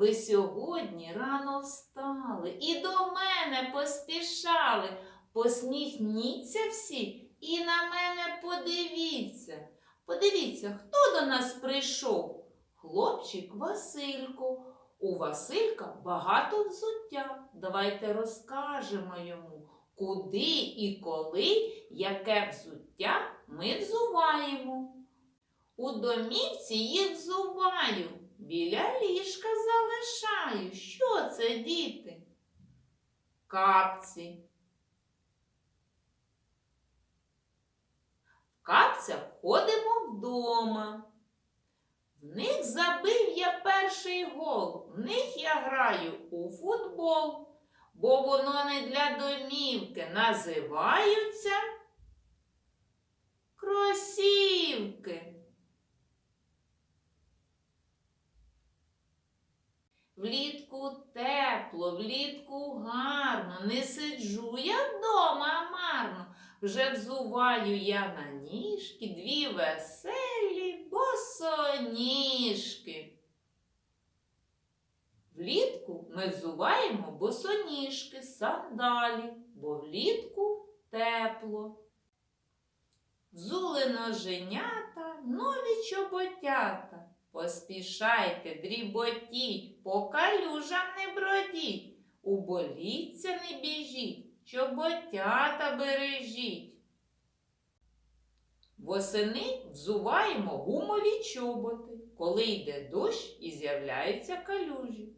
ви сьогодні рано встали і до мене поспішали. Посміхніться всі і на мене подивіться. Подивіться, хто до нас прийшов? Хлопчик Василько. У Василька багато взуття. Давайте розкажемо йому, куди і коли, яке взуття ми взуваємо. У домівці їх взуваю, біля ліжка залишаю. Що це, діти? Капці. В капцях ходимо вдома. В них забив я перший гол, в них я граю у футбол, бо воно не для домівки називаються кросівки. Влітку тепло, влітку гарно, не сиджу я вдома марно. Вже взуваю я на ніжки дві веселі босоніжки. Влітку ми взуваємо босоніжки, сандалі, бо влітку тепло. Взули ноженята, нові чоботята. Поспішайте, дріботіть, по калюжам не бродіть, у боліться не біжіть, чоботята бережіть. Восени взуваємо гумові чоботи, коли йде дощ і з'являються калюжі.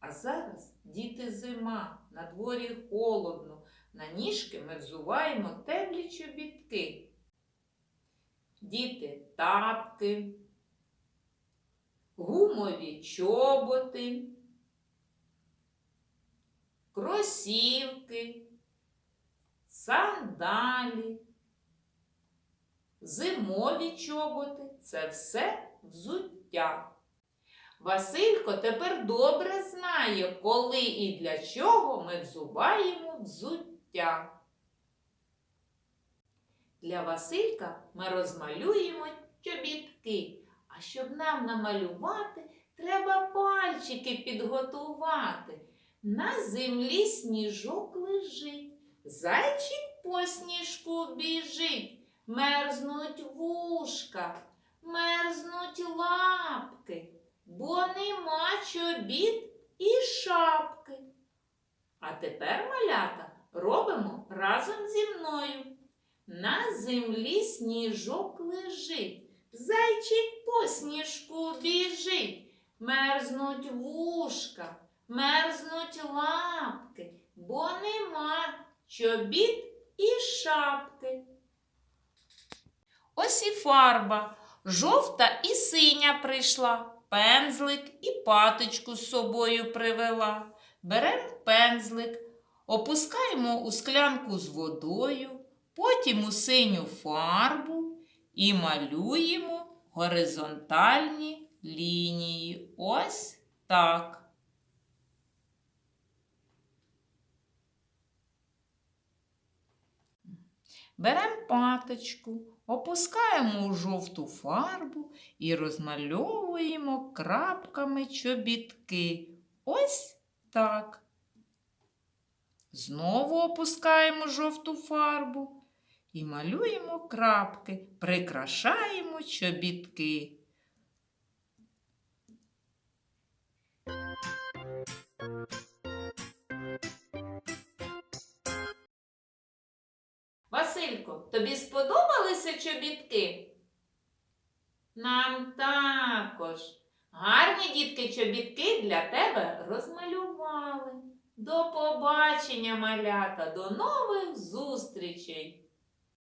А зараз, діти, зима, на дворі холодно, на ніжки ми взуваємо теплі чобітки. Діти тапки, гумові чоботи, кросівки, сандалі, зимові чоботи це все взуття. Василько тепер добре знає, коли і для чого ми взуваємо взуття. Для Василька ми розмалюємо чобітки. А щоб нам намалювати, треба пальчики підготувати. На землі сніжок лежить, зайчик по сніжку біжить, мерзнуть вушка, мерзнуть лапки, бо нема чобіт і шапки. А тепер, малята, робимо разом зі мною. На землі сніжок лежить. Зайчик по сніжку біжить, мерзнуть вушка, мерзнуть лапки, бо нема чобіт і шапки. Ось і фарба, жовта і синя прийшла, пензлик і паточку з собою привела. Беремо пензлик, опускаємо у склянку з водою, потім у синю фарбу і малюємо горизонтальні лінії. Ось так. Беремо паточку, опускаємо у жовту фарбу і розмальовуємо крапками чобітки. Ось так. Знову опускаємо жовту фарбу і малюємо крапки, прикрашаємо чобітки. Василько, тобі сподобалися чобітки? Нам також. Гарні дітки чобітки для тебе розмалювали. До побачення, малята, до нових зустрічей!